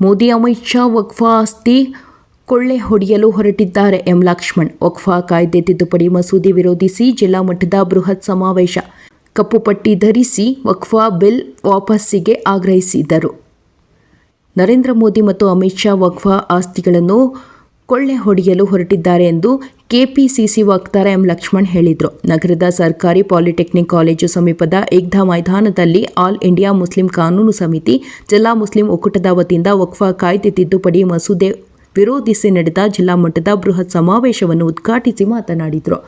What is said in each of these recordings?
ಮೋದಿ ಅಮಿತ್ ಶಾ ವಕ್ಫಾ ಆಸ್ತಿ ಕೊಳ್ಳೆ ಹೊಡೆಯಲು ಹೊರಟಿದ್ದಾರೆ ಎಂ ಲಕ್ಷ್ಮಣ್. ವಕ್ಫಾ ಕಾಯ್ದೆ ತಿದ್ದುಪಡಿ ಮಸೂದೆ ವಿರೋಧಿಸಿ ಜಿಲ್ಲಾ ಮಟ್ಟದ ಬೃಹತ್ ಸಮಾವೇಶ. ಕಪ್ಪು ಪಟ್ಟಿ ಧರಿಸಿ ವಕ್ಫಾ ಬಿಲ್ ವಾಪಸ್ಸಿಗೆ ಆಗ್ರಹಿಸಿದರು. ನರೇಂದ್ರ ಮೋದಿ ಮತ್ತು ಅಮಿತ್ ಶಾ ವಕ್ಫಾ ಆಸ್ತಿಗಳನ್ನು ಕೊಳ್ಳೆ ಹೊಡೆಯಲು ಹೊರಟಿದ್ದಾರೆ ಎಂದು ಕೆಪಿಸಿಸಿ ವಕ್ತಾರ ಎಂ ಲಕ್ಷ್ಮಣ್ ಹೇಳಿದರು. ನಗರದ ಸರ್ಕಾರಿ ಪಾಲಿಟೆಕ್ನಿಕ್ ಕಾಲೇಜು ಸಮೀಪದ ಏಕ್ಧಾ ಮೈದಾನದಲ್ಲಿ ಆಲ್ ಇಂಡಿಯಾ ಮುಸ್ಲಿಂ ಕಾನೂನು ಸಮಿತಿ, ಜಿಲ್ಲಾ ಮುಸ್ಲಿಂ ಒಕ್ಕೂಟದ ವತಿಯಿಂದ ವಕ್ಫಾ ಕಾಯ್ದೆ ತಿದ್ದುಪಡಿ ಮಸೂದೆ ವಿರೋಧಿಸಿ ನಡೆದ ಜಿಲ್ಲಾ ಮಟ್ಟದ ಬೃಹತ್ ಸಮಾವೇಶವನ್ನು ಉದ್ಘಾಟಿಸಿ ಮಾತನಾಡಿದರು.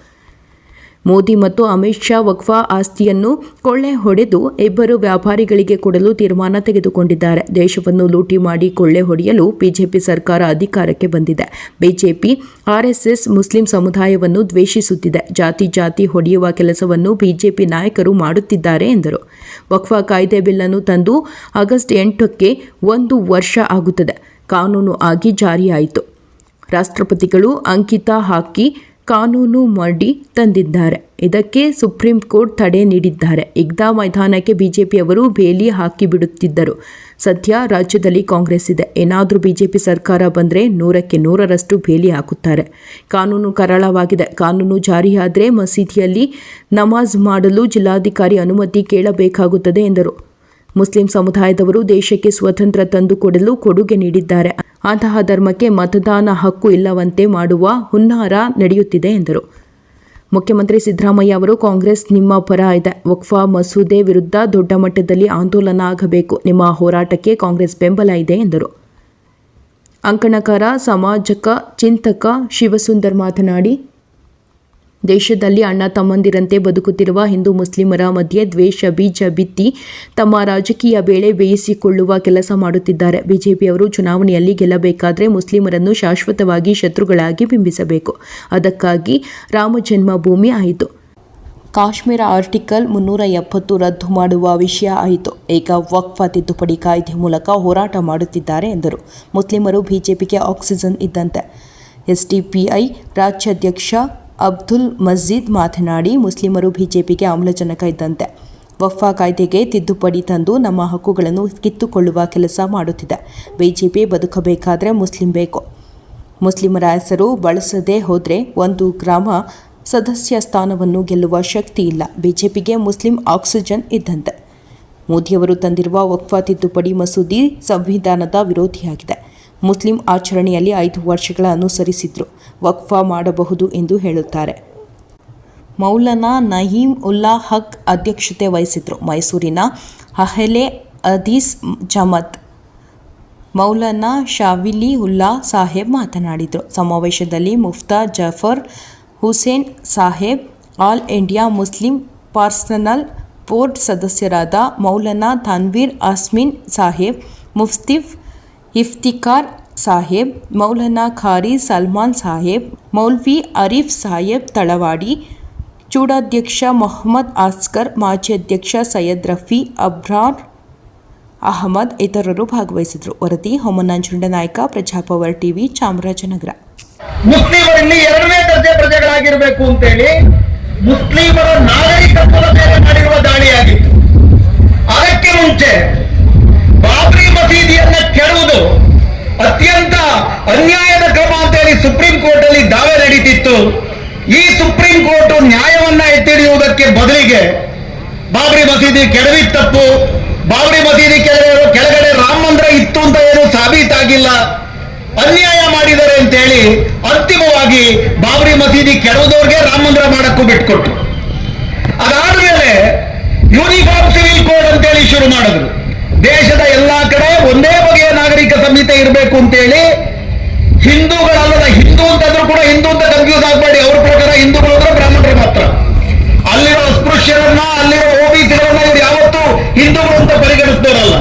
ಮೋದಿ ಮತ್ತು ಅಮಿತ್ ಶಾ ವಕ್ಫಾ ಆಸ್ತಿಯನ್ನು ಕೊಳ್ಳೆ ಹೊಡೆದು ಇಬ್ಬರು ವ್ಯಾಪಾರಿಗಳಿಗೆ ಕೊಡಲು ತೀರ್ಮಾನ ತೆಗೆದುಕೊಂಡಿದ್ದಾರೆ. ದೇಶವನ್ನು ಲೂಟಿ ಮಾಡಿ ಕೊಳ್ಳೆ ಹೊಡೆಯಲು ಬಿಜೆಪಿ ಸರ್ಕಾರ ಅಧಿಕಾರಕ್ಕೆ ಬಂದಿದೆ. ಬಿಜೆಪಿ ಆರ್ಎಸ್ಎಸ್ ಮುಸ್ಲಿಂ ಸಮುದಾಯವನ್ನು ದ್ವೇಷಿಸುತ್ತಿದೆ. ಜಾತಿ ಜಾತಿ ಹೊಡೆಯುವ ಕೆಲಸವನ್ನು ಬಿಜೆಪಿ ನಾಯಕರು ಮಾಡುತ್ತಿದ್ದಾರೆ ಎಂದರು. ವಕ್ಫಾ ಕಾಯ್ದೆ ಬಿಲ್ಲನ್ನು ತಂದು ಆಗಸ್ಟ್ ಎಂಟಕ್ಕೆ ಒಂದು ವರ್ಷ ಆಗುತ್ತದೆ. ಕಾನೂನು ಆಗಿ ಜಾರಿಯಾಯಿತು. ರಾಷ್ಟ್ರಪತಿಗಳು ಅಂಕಿತ ಹಾಕಿ ಕಾನೂನು ಮಾಡಿ ತಂದಿದ್ದಾರೆ. ಇದಕ್ಕೆ ಸುಪ್ರೀಂ ಕೋರ್ಟ್ ತಡೆ ನೀಡಿದ್ದಾರೆ. ಇಗ್ದಾ ಮೈದಾನಕ್ಕೆ ಬಿಜೆಪಿಯವರು ಬೇಲಿ ಹಾಕಿಬಿಡುತ್ತಿದ್ದರು ಸದ್ಯ ರಾಜ್ಯದಲ್ಲಿ ಕಾಂಗ್ರೆಸ್ ಇದೆ. ಏನಾದರೂ ಬಿಜೆಪಿ ಸರ್ಕಾರ ಬಂದರೆ ನೂರಕ್ಕೆ ನೂರರಷ್ಟು ಬೇಲಿ ಹಾಕುತ್ತಾರೆ. ಕಾನೂನು ಕರಾಳವಾಗಿದೆ. ಕಾನೂನು ಜಾರಿಯಾದರೆ ಮಸೀದಿಯಲ್ಲಿ ನಮಾಜ್ ಮಾಡಲು ಜಿಲ್ಲಾಧಿಕಾರಿ ಅನುಮತಿ ಕೇಳಬೇಕಾಗುತ್ತದೆ ಎಂದರು. ಮುಸ್ಲಿಂ ಸಮುದಾಯದವರು ದೇಶಕ್ಕೆ ಸ್ವತಂತ್ರ ತಂದುಕೊಡಲು ಕೊಡುಗೆ ನೀಡಿದ್ದಾರೆ. ಅಂತಹ ಧರ್ಮಕ್ಕೆ ಮತದಾನ ಹಕ್ಕು ಇಲ್ಲವಂತೆ ಮಾಡುವ ಹುನ್ನಾರ ನಡೆಯುತ್ತಿದೆ ಎಂದರು. ಮುಖ್ಯಮಂತ್ರಿ ಸಿದ್ದರಾಮಯ್ಯ ಅವರು ಕಾಂಗ್ರೆಸ್ ನಿಮ್ಮ ಪರ ಇದೆ. ವಕ್ಫಾ ಮಸೂದೆ ವಿರುದ್ಧ ದೊಡ್ಡ ಮಟ್ಟದಲ್ಲಿ ಆಂದೋಲನ ಆಗಬೇಕು. ನಿಮ್ಮ ಹೋರಾಟಕ್ಕೆ ಕಾಂಗ್ರೆಸ್ ಬೆಂಬಲ ಇದೆ ಎಂದರು. ಅಂಕಣಕಾರ, ಸಮಾಜಕ, ಚಿಂತಕ ಶಿವಸುಂದರ್ ಮಾತನಾಡಿ ದೇಶದಲ್ಲಿ ಅಣ್ಣ ತಮ್ಮಂದಿರಂತೆ ಬದುಕುತ್ತಿರುವ ಹಿಂದೂ ಮುಸ್ಲಿಮರ ಮಧ್ಯೆ ದ್ವೇಷ, ಬೀಜ ಬಿತ್ತಿ ತಮ್ಮ ರಾಜಕೀಯ ಬೇಳೆ ಬೇಯಿಸಿಕೊಳ್ಳುವ ಕೆಲಸ ಮಾಡುತ್ತಿದ್ದಾರೆ. ಬಿಜೆಪಿಯವರು ಚುನಾವಣೆಯಲ್ಲಿ ಗೆಲ್ಲಬೇಕಾದರೆ ಮುಸ್ಲಿಮರನ್ನು ಶಾಶ್ವತವಾಗಿ ಶತ್ರುಗಳಾಗಿ ಬಿಂಬಿಸಬೇಕು. ಅದಕ್ಕಾಗಿ ರಾಮ ಜನ್ಮಭೂಮಿ ಆಯಿತು. ಕಾಶ್ಮೀರ ಆರ್ಟಿಕಲ್ ಮುನ್ನೂರ ಎಪ್ಪತ್ತು ರದ್ದು ಮಾಡುವ ವಿಷಯ ಆಯಿತು. ಈಗ ವಕ್ಫ ತಿದ್ದುಪಡಿ ಕಾಯ್ದೆ ಮೂಲಕ ಹೋರಾಟ ಮಾಡುತ್ತಿದ್ದಾರೆ ಎಂದರು. ಮುಸ್ಲಿಮರು ಬಿಜೆಪಿಗೆ ಆಕ್ಸಿಜನ್ ಇದ್ದಂತೆ. ಎಸ್ಡಿಪಿಐ ರಾಜ್ಯಾಧ್ಯಕ್ಷ ಅಬ್ದುಲ್ ಮಜೀದ್ ಮಾತನಾಡಿ, ಮುಸ್ಲಿಮರು ಬಿಜೆಪಿಗೆ ಆಮ್ಲಜನಕ ಇದ್ದಂತೆ ವಫಾ ಕಾಯ್ದೆಗೆ ತಿದ್ದುಪಡಿ ತಂದು ನಮ್ಮ ಹಕ್ಕುಗಳನ್ನು ಕಿತ್ತುಕೊಳ್ಳುವ ಕೆಲಸ ಮಾಡುತ್ತಿದೆ. ಬಿಜೆಪಿ ಬದುಕಬೇಕಾದರೆ ಮುಸ್ಲಿಂ ಬೇಕು. ಮುಸ್ಲಿಮರ ಹೆಸರು ಬಳಸದೇ ಹೋದರೆ ಒಂದು ಗ್ರಾಮ ಸದಸ್ಯ ಸ್ಥಾನವನ್ನು ಗೆಲ್ಲುವ ಶಕ್ತಿ ಇಲ್ಲ. ಬಿಜೆಪಿಗೆ ಮುಸ್ಲಿಂ ಆಕ್ಸಿಜನ್ ಇದ್ದಂತೆ. ಮೋದಿಯವರು ತಂದಿರುವ ವಕ್ಫಾ ತಿದ್ದುಪಡಿ ಮಸೂದಿ ಸಂವಿಧಾನದ ವಿರೋಧಿಯಾಗಿದೆ. ಮುಸ್ಲಿಂ ಆಚರಣೆಯಲ್ಲಿ ಐದು ವರ್ಷಗಳ ಅನುಸರಿಸಿದ್ರು. ವಕ್ಫಾ ಮಾಡಬಹುದು ಎಂದು ಹೇಳುತ್ತಾರೆ. ಮೌಲನಾ ನಯೀಂ ಉಲ್ಲಾ ಹಕ್ ಅಧ್ಯಕ್ಷತೆ ವಹಿಸಿದ್ರು. ಮೈಸೂರಿನ ಅಹಲೆ ಅದೀಸ್ ಜಮತ್ ಮೌಲನಾ ಶಾವಿಲಿ ಉಲ್ಲಾ ಸಾಹೇಬ್ ಮಾತನಾಡಿದರು. ಸಮಾವೇಶದಲ್ಲಿ Mufti Jafar Hussain Saheb, all India Muslim personal board ಸದಸ್ಯರಾದ ಮೌಲನಾ ತನ್ವೀರ್ ಅಸ್ಮಿನ್ ಸಾಹೇಬ್, ಮುಫ್ತಿಫ್ ಇಫ್ತಿಕಾರ್ ಸಾಹೇಬ್, ಮೌಲನಾ ಖಾರಿ ಸಲ್ಮಾನ್ ಸಾಹೇಬ್, ಮೌಲ್ವಿ ಅರೀಫ್ ಸಾಹೇಬ್ ತಳವಾಡಿ, ಚೂಡಾಧ್ಯಕ್ಷ ಮೊಹಮ್ಮದ್ ಆಸ್ಕರ್, ಮಾಜಿ ಅಧ್ಯಕ್ಷ ಸೈಯದ್ ರಫಿ, ಅಬ್ರಾರ್ ಅಹಮದ್ ಇತರರು ಭಾಗವಹಿಸಿದರು ವರದಿ ಹೊಮನಾಂಜುಂಡ ನಾಯಕ ಪ್ರಜಾಪವರ್ ಟಿವಿ, ಚಾಮರಾಜನಗರ. ಮುಸ್ಲಿಮರಲ್ಲಿ ಎರಡನೇ ದರ್ಜೆ ಪ್ರಜೆಗಳಾಗಿರಬೇಕು ಅಂತೇಳಿ ಮುಸ್ಲಿಮರ ನಾಗರಿಕತ್ವದ ಮೇಲೆ ಮಾಡಿರುವ ದಾಳಿಯಾಗಿತ್ತು. ಅದಕ್ಕೆ ಮುಂಚೆ ಮಸೀದಿಯನ್ನ ಕೆಡುವುದು ಅತ್ಯಂತ ಅನ್ಯಾಯದ ಕ್ರಮ ಅಂತ ಹೇಳಿ ಸುಪ್ರೀಂ ಕೋರ್ಟ್ ಅಲ್ಲಿ ದಾವೆ ನಡೀತಿತ್ತು. ಈ ಸುಪ್ರೀಂ ಕೋರ್ಟ್ ನ್ಯಾಯವನ್ನ ಎತ್ತಿಡಿಯುವುದಕ್ಕೆ ಬದಲಿಗೆ ಬಾಬ್ರಿ ಮಸೀದಿ ಕೆಡವಿ ತಪ್ಪು. ಬಾಬರಿ ಮಸೀದಿ ಕೆಳಗಡೆ ಕೆಳಗಡೆ ರಾಮ ಮಂದಿರ ಇತ್ತು ಅಂತ ಏನು ಸಾಬೀತಾಗಿಲ್ಲ. ಅನ್ಯಾಯ ಮಾಡಿದರೆ ಅಂತ ಹೇಳಿ ಅಂತಿಮವಾಗಿ ಬಾಬ್ರಿ ಮಸೀದಿ ಕೆಡುವುದವ್ರಿಗೆ ರಾಮ ಮಂದಿರ ಮಾಡಕ್ಕೂ ಬಿಟ್ಕೊಟ್ರು. ಅದಾದ್ಮೇಲೆ ಯೂನಿಫಾರ್ಮ್ ಸಿವಿಲ್ ಕೋಡ್ ಅಂತೇಳಿ ಶುರು ಮಾಡಿದ್ರು. ದೇಶದ ಎಲ್ಲಾ ಕಡೆ ಒಂದೇ ಬಗೆಯ ನಾಗರಿಕ ಸಂಹಿತೆ ಇರಬೇಕು ಅಂತೇಳಿ ಹಿಂದೂಗಳಲ್ಲದ ಹಿಂದೂ ಅಂತಂದ್ರೂ ಕೂಡ ಹಿಂದೂ ಅಂತ ಕನ್ಫ್ಯೂಸ್ ಆಗಬೇಡಿ. ಅವ್ರ ಪ್ರಕಾರ ಹಿಂದೂಗಳು ಅಂದ್ರೆ ಬ್ರಾಹ್ಮಣರು ಮಾತ್ರ. ಅಲ್ಲಿರೋ ಅಸ್ಪೃಶ್ಯರನ್ನ ಅಲ್ಲಿರೋ ಓಬಿಸಿಗಳನ್ನ ಇವ್ರು ಯಾವತ್ತೂ ಹಿಂದೂಗಳು ಅಂತ ಪರಿಗಣಿಸಿದವರಲ್ಲ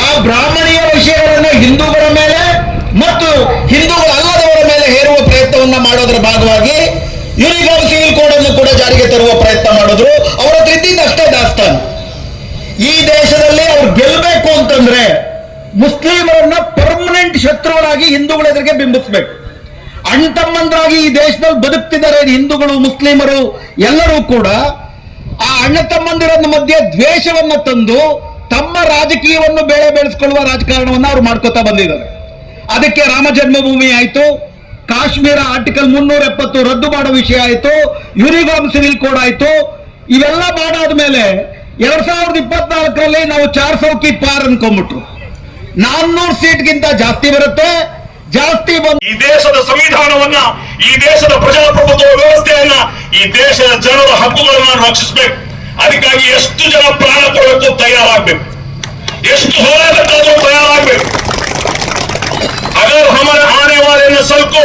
ಆ ಬ್ರಾಹ್ಮಣೀಯ ವಿಷಯಗಳನ್ನ ಹಿಂದೂಗಳ ಮೇಲೆ ಮತ್ತು ಹಿಂದೂಗಳಲ್ಲದವರ ಮೇಲೆ ಹೇರುವ ಪ್ರಯತ್ನವನ್ನ ಮಾಡೋದ್ರ ಭಾಗವಾಗಿ ಯೂನಿಫಾರ್ಮ್ ಸಿವಿಲ್ ಕೋಡ್ ಅನ್ನು ಕೂಡ ಜಾರಿಗೆ ತರುವ ಪ್ರಯತ್ನ ಮಾಡಿದ್ರು ಅವರ ಹತ್ರ ಇದ್ದಿದ್ದು ಅಷ್ಟೇ ದಾಸ್ತಾನು ಈ ದೇಶದಲ್ಲಿ ಅವ್ರು ಗೆಲ್ಲಬೇಕು ಅಂತಂದ್ರೆ ಮುಸ್ಲಿಮರನ್ನ ಪರ್ಮನೆಂಟ್ ಶತ್ರುಗಳಾಗಿ ಹಿಂದೂಗಳ ಎದುರಿಗೆ ಬಿಂಬಿಸ್ಬೇಕು. ಅಣ್ಣತಮ್ಮಂದ್ರಾಗಿ ಈ ದೇಶದಲ್ಲಿ ಬದುಕ್ತಿದ್ದಾರೆ ಹಿಂದೂಗಳು, ಮುಸ್ಲಿಮರು ಎಲ್ಲರೂ ಕೂಡ, ಆ ಅಣ್ಣ ತಮ್ಮಂದಿರ ಮಧ್ಯೆ ದ್ವೇಷವನ್ನ ತಂದು ತಮ್ಮ ರಾಜಕೀಯವನ್ನು ಬೇಳೆ ಬೆಳೆಸ್ಕೊಳ್ಳುವ ರಾಜಕಾರಣವನ್ನು ಅವ್ರು ಮಾಡ್ಕೋತಾ ಬಂದಿದ್ದಾರೆ. ಅದಕ್ಕೆ ರಾಮ ಜನ್ಮಭೂಮಿ ಆಯಿತು. ಕಾಶ್ಮೀರ ಆರ್ಟಿಕಲ್ ಮುನ್ನೂರ ಎಪ್ಪತ್ತು ರದ್ದು ಮಾಡೋ ವಿಷಯ ಆಯಿತು. ಯೂನಿಫಾರ್ಮ್ ಸಿವಿಲ್ ಕೋಡ್ ಆಯಿತು. ಇವೆಲ್ಲ ಮಾಡಾದ್ಮೇಲೆ ಎರಡ್ ಸಾವಿರದ ಇಪ್ಪತ್ನಾಲ್ಕರಲ್ಲಿ ನಾವು ಚಾರ್ ಸೌಕಿ ಪಾರ್ ಅನ್ಕೊಂಡ್ಬಿಟ್ರು. ನಾನ್ನೂರು ಸೀಟ್ಗಿಂತ ಜಾಸ್ತಿ ಬರುತ್ತೆ ಜಾಸ್ತಿ ಬಂದು ಈ ದೇಶದ ಸಂವಿಧಾನವನ್ನ ಈ ದೇಶದ ಪ್ರಜಾಪ್ರಭುತ್ವ ವ್ಯವಸ್ಥೆಯನ್ನ ಈ ದೇಶದ ಜನರ ಹಕ್ಕುಗಳನ್ನ ರಕ್ಷಿಸಬೇಕು ಅದಕ್ಕಾಗಿ ಎಷ್ಟು ಜನ ಪ್ರಾಣ ಕೊಡಬೇಕು ತಯಾರಾಗಬೇಕು ಎಷ್ಟು ಹೋರಾಟಕ್ಕಾದ್ರೂ ತಯಾರಾಗಬೇಕು अगर हमारे आने वाले नस्ल को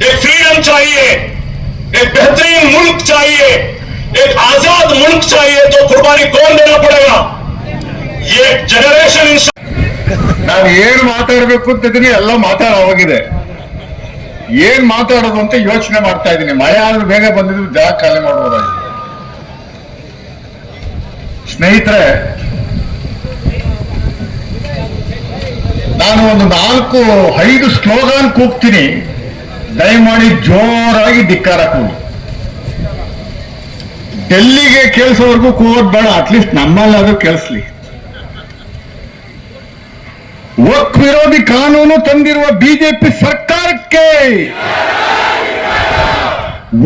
एक फ्रीडम चाहिए एक बेहतरीन मुल्क चाहिए एक आजाद मुल्क चाहिए तो कुर्बानी कौन देना पड़ेगा ನಾನು ಏನ್ ಮಾತಾಡ್ಬೇಕು ಅಂತಿದ್ದೀನಿ ಎಲ್ಲ ಮಾತಾಡ ಹೋಗಿದೆ ಏನ್ ಮಾತಾಡೋದು ಅಂತ ಯೋಚನೆ ಮಾಡ್ತಾ ಇದ್ದೀನಿ. ಮಳೆ ಆದ್ರೂ ಬೇಗ ಬಂದಿದ್ರು ಜಾಗ ಖಾಲಿ ಮಾಡಬಹುದಾಗಿ ಸ್ನೇಹಿತರೆ, ನಾನು ಒಂದು ನಾಲ್ಕು, ಐದು ಸ್ಲೋಗಾನ್ ಕೂಗ್ತೀನಿ. ದಯಮಾಡಿ ಜೋರಾಗಿ ಧಿಕ್ಕಾರ ಕೂಗಿ ಡೆಲ್ಲಿಗೆ ಕೇಳಿಸೋವರೆಗೂ ಕೂಗೋದು ಬೇಡ ಅಟ್ಲೀಸ್ಟ್ ನಮ್ಮಲ್ಲಾದ್ರೂ ಕೇಳಿಸ್ಲಿ. ವಕ್ ವಿರೋಧಿ ಕಾನೂನು ತಂದಿರುವ ಬಿಜೆಪಿ ಸರ್ಕಾರಕ್ಕೆ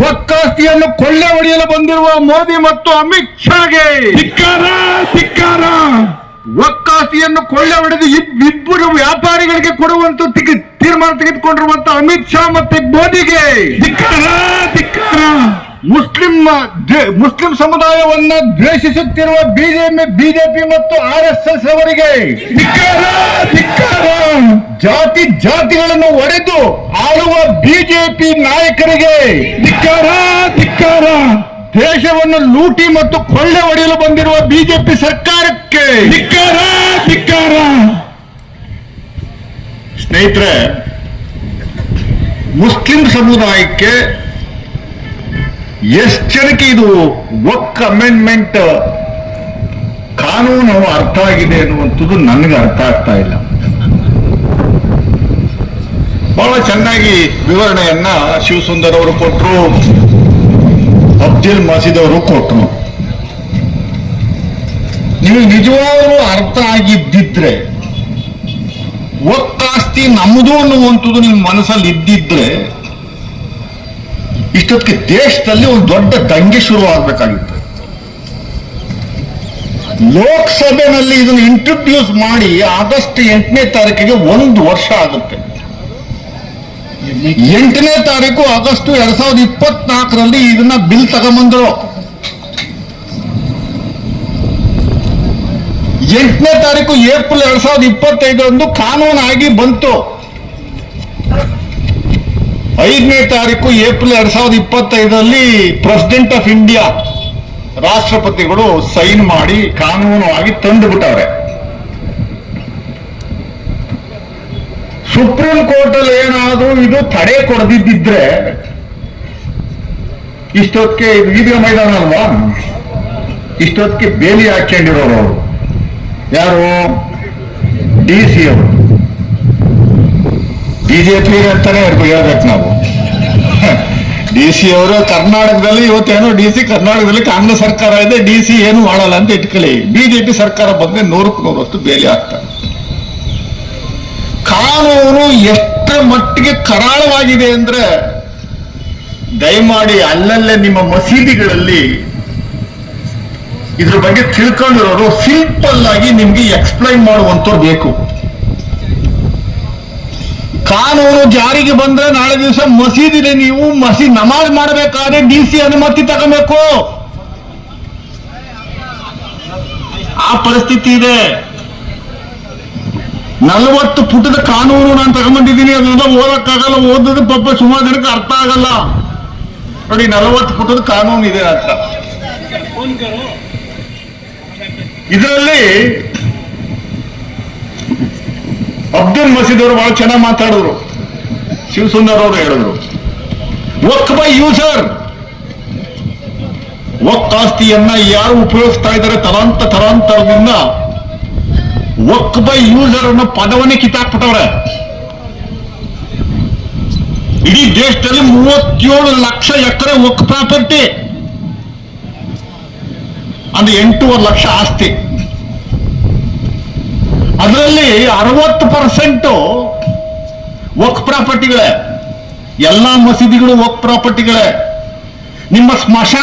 ವಕ್ಕಾಸ್ತಿಯನ್ನು ಕೊಳ್ಳೆ ಹೊಡೆಯಲು ಬಂದಿರುವ ಮೋದಿ ಮತ್ತು ಅಮಿತ್ ಶಾಗೆ ಧಿಕ್ಕಾರ ಧಿಕ್ಕಾರ. ವಕ್ಕಾಸ್ತಿಯನ್ನು ಕೊಳ್ಳೆ ಹೊಡೆದು ಇಬ್- ಇಬ್ಬರು ವ್ಯಾಪಾರಿಗಳಿಗೆ ಕೊಡುವಂತ ತೀರ್ಮಾನ ತೆಗೆದುಕೊಂಡಿರುವಂತ ಅಮಿತ್ ಶಾ ಮತ್ತೆ ಮೋದಿಗೆ. ಧಿಕ್ಕಾರ ಧಿಕ್ಕಾರ. ಮುಸ್ಲಿಂ ಮುಸ್ಲಿಂ ಸಮುದಾಯವನ್ನ ದ್ವೇಷಿಸುತ್ತಿರುವ ಬಿಜೆಪಿ ಬಿಜೆಪಿ ಮತ್ತು ಆರ್ ಎಸ್ ಎಸ್ ಅವರಿಗೆ ಜಾತಿ ಜಾತಿಗಳನ್ನು ಒಡೆದು ಆಳುವ ಬಿಜೆಪಿ ನಾಯಕರಿಗೆ ದೇಶವನ್ನು ಲೂಟಿ ಮತ್ತು ಕೊಳ್ಳೆ ಹೊಡೆಯಲು ಬಂದಿರುವ ಬಿಜೆಪಿ ಸರ್ಕಾರಕ್ಕೆ ಸ್ನೇಹಿತರೆ, ಮುಸ್ಲಿಂ ಸಮುದಾಯಕ್ಕೆ ಎಷ್ಟು ಜನಕ್ಕೆ ಇದು ಒಕ್ ಅಮೆಂಡ್ಮೆಂಟ್ ಕಾನೂನು ಅರ್ಥ ಆಗಿದೆ ಅನ್ನುವಂಥದ್ದು ನನಗೆ ಅರ್ಥ ಆಗ್ತಾ ಇಲ್ಲ. ಬಹಳ ಚೆನ್ನಾಗಿ ವಿವರಣೆಯನ್ನ ಶಿವಸುಂದರ್ ಅವರು ಕೊಟ್ಟರು ಅಬ್ದುಲ್ ಮಸೀದ್ ಅವರು ಕೊಟ್ಟರು ನೀವು ನಿಜವಾಗ್ಲೂ ಅರ್ಥ ಆಗಿದ್ದಿದ್ರೆ ಒತ್ತಾಸ್ತಿ ನಮ್ಮದು ಅನ್ನುವಂಥದ್ದು ನಿಮ್ಮ ಮನಸ್ಸಲ್ಲಿ ಇದ್ದಿದ್ರೆ ಇಷ್ಟೊತ್ತಿಗೆ ದೇಶದಲ್ಲಿ ಒಂದು ದೊಡ್ಡ ದಂಗೆ ಶುರು ಆಗ್ಬೇಕಾಗಿತ್ತು. ಲೋಕಸಭೆನಲ್ಲಿ ಇದನ್ನು ಇಂಟ್ರೊಡ್ಯೂಸ್ ಮಾಡಿ ಆಗಸ್ಟ್ ಎಂಟನೇ ತಾರೀಕಿಗೆ ಒಂದು ವರ್ಷ ಆಗುತ್ತೆ. ಎಂಟನೇ ತಾರೀಕು ಆಗಸ್ಟ್ ಎರಡ್ ಸಾವಿರದ ಇಪ್ಪತ್ನಾಲ್ಕರಲ್ಲಿ ಇದನ್ನ ಬಿಲ್ ತಗೊಂಬಂದ್ರು. ಎಂಟನೇ ತಾರೀಕು ಏಪ್ರಿಲ್ ಎರಡ್ ಸಾವಿರದ ಇಪ್ಪತ್ತೈದರಂದು ಕಾನೂನಾಗಿ ಬಂತು. ಐದನೇ ತಾರೀಕು ಏಪ್ರಿಲ್ ಎರಡ್ ಸಾವಿರದ ಇಪ್ಪತ್ತೈದರಲ್ಲಿ ಪ್ರೆಸಿಡೆಂಟ್ ಆಫ್ ಇಂಡಿಯಾ ರಾಷ್ಟ್ರಪತಿಗಳು ಸೈನ್ ಮಾಡಿ ಕಾನೂನು ಆಗಿ ತಂದು ಬಿಟ್ಟವ್ರೆ ಸುಪ್ರೀಂ ಕೋರ್ಟ್ ಅಲ್ಲಿ ಏನಾದ್ರೂ ಇದು ತಡೆ ಕೊಡದಿದ್ದಿದ್ರೆ ಇಷ್ಟೊತ್ತಿಗೆ ಇದು ಮೈದಾನ ಅಲ್ವಾ? ಇಷ್ಟೊತ್ತಿಗೆ ಬೇಲಿ ಹಾಕೊಂಡಿರೋರು ಅವರು. ಯಾರು? ಡಿ ಸಿ ಅವರು. ಬಿಜೆಪಿ ಅಂತಾನೆ ಹೇಳ್ಬೇಕು ನಾವು. ಡಿ ಸಿ ಅವರು ಕರ್ನಾಟಕದಲ್ಲಿ ಇವತ್ತೇನೋ ಡಿ ಸಿ ಕರ್ನಾಟಕದಲ್ಲಿ ಕಾಂಗ್ರೆಸ್ ಸರ್ಕಾರ ಇದೆ ಡಿ ಸಿ ಏನು ಮಾಡಲ್ಲ ಅಂತ ಇಟ್ಕೊಳ್ಳಿ. ಬಿಜೆಪಿ ಸರ್ಕಾರ ಬಂದ್ರೆ ನೂರಕ್ಕೆ ನೂರಷ್ಟು ಬೇಲಿ ಆಗ್ತಾರೆ ಕಾನೂನು ಎಷ್ಟರ ಮಟ್ಟಿಗೆ ಕರಾಳವಾಗಿದೆ ಅಂದ್ರೆ ದಯಮಾಡಿ ಅಲ್ಲಲ್ಲೇ ನಿಮ್ಮ ಮಸೀದಿಗಳಲ್ಲಿ ಇದ್ರ ಬಗ್ಗೆ ತಿಳ್ಕೊಂಡಿರೋರು ಸಿಂಪಲ್ ಆಗಿ ನಿಮ್ಗೆ ಎಕ್ಸ್ಪ್ಲೈನ್ ಮಾಡುವಂತವ್ರು ಬೇಕು. ಕಾನೂನು ಜಾರಿಗೆ ಬಂದ್ರೆ ನಾಳೆ ದಿವಸ ಮಸೀದಿದೆ ನೀವು ಮಸೀದ್ ನಮಾಜ್ ಮಾಡಬೇಕಾದ್ರೆ ಡಿ ಸಿ ಅನುಮತಿ ತಗೋಬೇಕು. ಆ ಪರಿಸ್ಥಿತಿ ಇದೆ. ನಲವತ್ತು ಪುಟದ ಕಾನೂನು ನಾನು ತಗೊಂಡಿದ್ದೀನಿ ಅದನ್ನ ಓದಕ್ಕಾಗಲ್ಲ ಓದಿದ್ರೆ ಪಾಪ ಸುಮಾರು ಜನಕ್ಕೆ ಅರ್ಥ ಆಗಲ್ಲ. ನೋಡಿ, ನಲವತ್ತು ಪುಟದ ಕಾನೂನು ಇದೆ ಹತ್ರ ಇದರಲ್ಲಿ ಅಬ್ದುಲ್ ಮಸೀದ್ ಅವರು ಬಹಳ ಚೆನ್ನಾಗಿ ಮಾತಾಡಿದ್ರು. ಶಿವಸುಂದರ್ ಅವರು ಹೇಳಿದ್ರು. ವಕ್ ಬೈ ಯೂಸರ್. ವಕ್ ಆಸ್ತಿಯನ್ನ ಯಾರು ಉಪಯೋಗಿಸ್ತಾ ಇದ್ದಾರೆ ತರಾಂತ ತರಾಂತರದಿಂದ ವಕ್ ಬೈ ಯೂಸರ್ ಅನ್ನೋ ಪದವನ್ನೇ ಕಿತ್ತಾಕ್ಬಿಟ್ಟವ್ರೆ. ಇಡೀ ದೇಶದಲ್ಲಿ ಮೂವತ್ತೇಳು ಲಕ್ಷ ಎಕರೆ ಒಕ್ ಪ್ರಾಪರ್ಟಿ. ಅಂದ್ರೆ ಎಂಟೂವರೆ ಲಕ್ಷ ಆಸ್ತಿ. ಅದರಲ್ಲಿ ಅರವತ್ತು ಪರ್ಸೆಂಟ್ ವಕ್ ಪ್ರಾಪರ್ಟಿಗಳೇ. ಎಲ್ಲಾ ಮಸೀದಿಗಳು ವಕ್ ಪ್ರಾಪರ್ಟಿಗಳೇ. ನಿಮ್ಮ ಸ್ಮಶಾನ